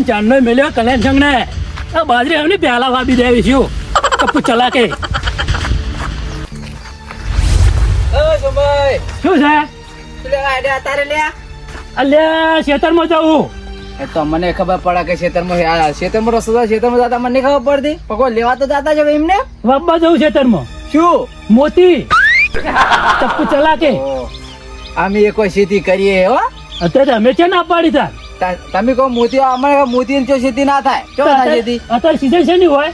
કલ્યાણ ચાંદનો મેલ્યો કલ્યાણ સંગ ને આ બાજરી હવે પ્યાલા વાપી દેવી છું. કપુ ચલા શું છે? અલ્યા ખેતરમાં જવું. એ તો મને ખબર પડે કે ખેતરમાં ખેતરમાં રસ્તો છે, ખેતરમાં જતા. મને ખબર પડતી. પણ કોઈ લેવા તો જતા છો એમને. વાપવા જવું ખેતરમાં શું? મોતી. ચપ્પુ ચલા કે અમે એ કોઈ ખેતી કરીએ હો. અત્યારે અમે છે ના પાડી તા- તમે કહો મોતી અમારે મોતી જો સીધી ના થાય. કેવો થાય સીધી અત્યારે સીઝન છે નહીં હોય?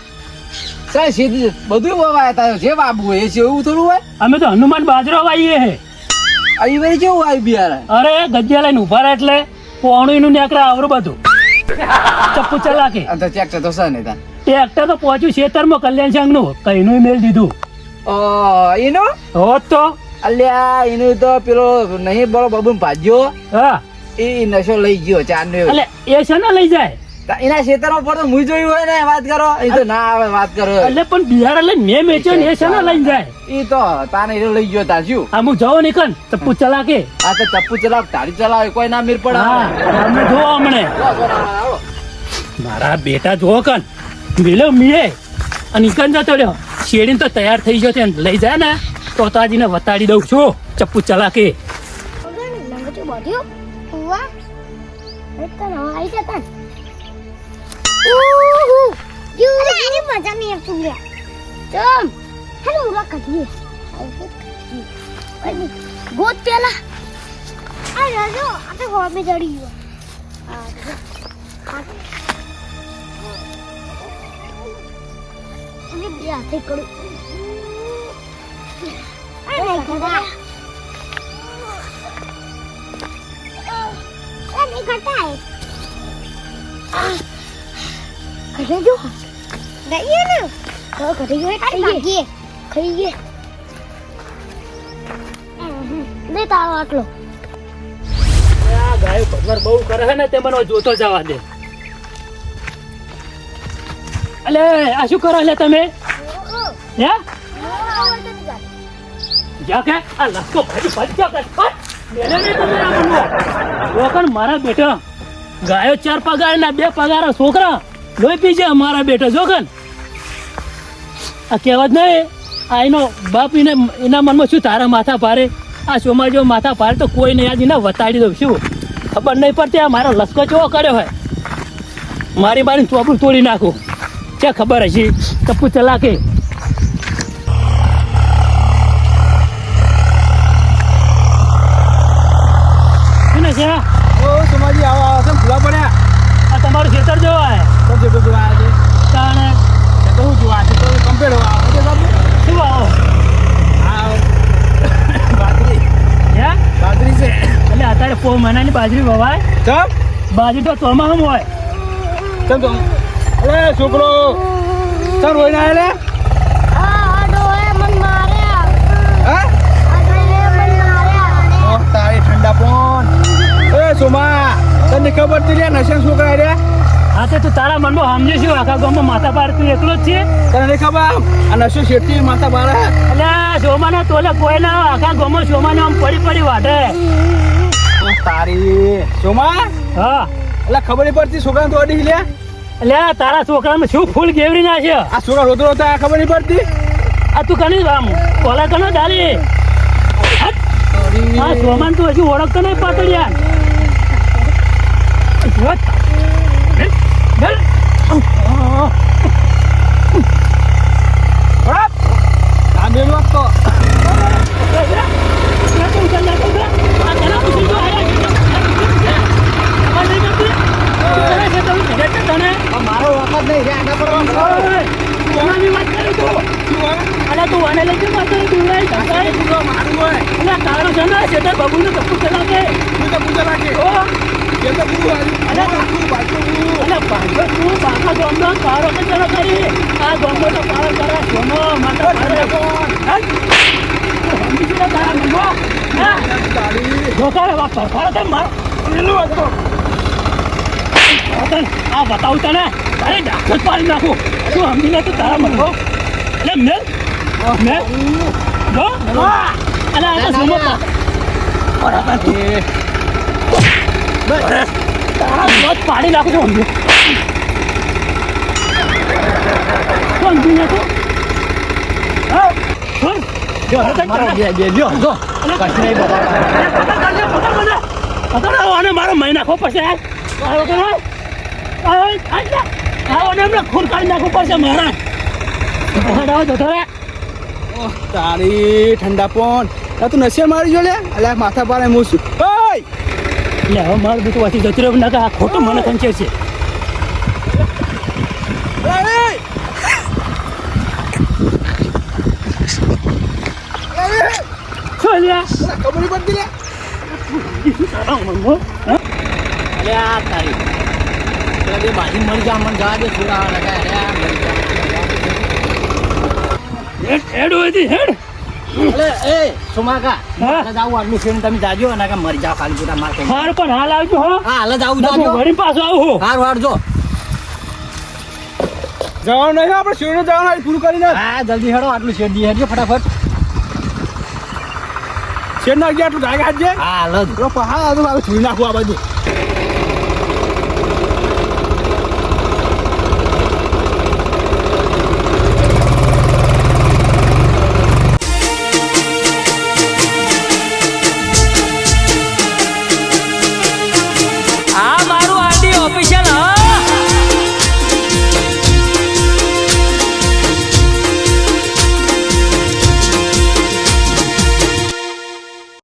સાહેબ સીધી બધું વવાય થાય જે બાબુ એ છે એવું થોડું હોય? અમે તો હનુમાન બાજરો વાઈએ હે. અહીં ભાઈ કેવું આવી બિયારણ અરે ગજ્જા લઈને ઊભા રહે એટલે પોણું નું નીકળે આવરું બધું. ચપ્પુ ચલાકે. તો ચેક તો સર નહીં ટ્રેક્ટર તો પહોંચ્યું ખેતરમાં કલ્યાણ સંઘનું કઈનું મેલ દીધું. ઓ એનું? હોત તો? અલ્યા એનું તો પેલો નહીં બોલો બબુ ભાજ્યો હા. એ નશો લઈ ગયો ચાર એટલે એ છે ને લઈ જાય? એના ખેતરમાં પડતો મુઈ જોયું હોય ને વાત કરો. એ તો ના આવે વાત કરો. એટલે પણ બિહાર એટલે મેં વેચ્યો ને એ છે ને લઈ જાય. એ તો તાને એ લઈ ગયો તાર શું? આ હું જવો નીકળ ચપ્પુ ચલા કે આ તો ચપ્પુ ચલાવ તારી ચલાવ કોઈ ના મીર પડે. હા અમે જોવો હમણે. મારા બેટા જોવો કન મેલો મીએ અને ઈકન જતો રહ્યો. શેડીને તો તૈયાર થઈ ગયો છે ને લઈ જાય ને તોતાજીને વતાડી દઉં છું. ચપ્પુ ચલા કે બોધ્યો ઉવા એકન આવી જતા ઉહુ યુ અરે મજા નહીં આવતું ચમ. હેલો ઉરા કઢીએ ગોત પેલા. આ રાજો આ તો હોમે જડી ગયો. આ બે હાથે કરું ઘરે જો ગઈએ ને તો ઘરે જો ખાઈ ગયે ખાઈ ગયે લે તારો આટલો આ ગાયો ભગવાન બહુ કરે છે ને તે મને જોતો જવા દે અલે આ શું કરો એટલે તમે હે જા કે આ લસકો ભાજી ભાજી જા કે! મેલે નહીં તમે આ બનવો. મારા બેટા ગાયો ચાર પગાર ના બે પગાર છોકરા લોહી પી જાય મારા બેટા જોખન આ કહેવત નહીં આ એનો બાપ એને એના મનમાં શું તારા માથા ભારે? આ સોમાં જો માથા ભારે તો કોઈ નહીં આજે ના વતાડી દઉં શું? ખબર નહીં પડતી આ મારો લસકો ચો કર્યો હોય. મારી મારી ચોપડું તોડી નાખું. ક્યાં ખબર હશે? ટપ્પુ ચલાકે. તમારું ખેતર જો કેમ છે બધું છે. તાણે તો હું જોવા છે. તો કમ્પ્લેટ હોવા આવે. છે બાબુ શું આવો? આ બાજરી. હે? બાજરી છે. એટલે અત્યારે પો મહિનાની બાજરી વવાય. ચમ? બાજરી તો ચોમાસામાં હોય. ચમ તો અરે છોકરો. હા? ઓ તારી ઠંડા પોન. એ સોમા તને ખબર રે નશા છોકરા રે હા તો તું તારા મનમાં સમજે શું આખા ગામમાં માથા પાર તું એકલો જ છે. તને ખબર આ નશો શેઠી માથા બારે એટલે સોમાનો તોલે કોઈ ના. આખા ગામમાં સોમાને આમ પડી પડી વાઢે. તારી. સોમા હા. એટલે ખબર પડતી છોકરા તો અડી લે. એટલે તારા છોકરામાં શું ફૂલ ગેવરી નાખ્યો આ છોકરા રોતો તો આ ખબર નહીં પડતી? આ તું કની આમ? કોલા કનો ડાલી આ સોમાન તું હજુ ઓળખતો નહીં પાતળિયા. મારો વખત નહીં રે આના પર સોનાની વાત કરું તું. અલા તું આને લઈ વાતો તું લઈ ધકાઈ? મારું હોય અલા તારો છે ને શેતર બાબુને કપૂર ચલાવે. હું તો ઓ, એ તો પૂછું અલા ભાગો તું બાકા ગામનો પારો કે ચલો કરી. આ ગામનો તો પારો કરે. સોનો માતા હતો. વતન, આ બતાવું તને તારે ડાકર પાડી નાખું છું કોણ તું નાખો હા કોણ જો હવે તક મારો કરે. બે બે જો કશું નહીં બતાવતા પકડ પકડ પકડ આવો મારો મહી નાખવો પડશે આ. આવો કે નહીં? આવો, આઈ જા. આવો ને એમને ખૂન કાઢી મારા તારી ઠંડા પણ તું નશિયા મારી જો લે અલ્યા માથા પારે છું ઓય એટલે હવે મારું બેટું વાંચી જતું રહ્યું આ ખોટું મને કંચે છે ઓય! ઓય! શું લ્યા? તને ખબર નહીં પડતી લે તારા મનમો, હા? તારી પેલા બે બાજી મરી જા મને જવા દે છોડા લગા અરે આ જા હેડ, હેડ હોયથી, હેડ. અલે એ સુમાકા હા? હાલ જ આટલું છે ને તમે જાજો અને કા મરી જાવ ખાલી પૂરા માર. પણ હાલ આવજો હો હા હાલ જ આવું નકર જાજો વળી પાછો આવું. હાર વાર જો જવાનું નહીં આપણે શિવને જવાનું પૂરું કરીને હા જલ્દી હેડો આટલું શેડ દી હેડજો ફટાફટ શેર નાખજે આટલું ગાય છે? હા જ પહાડ આ તો મારે છોડી નાખવું આ બાજુ.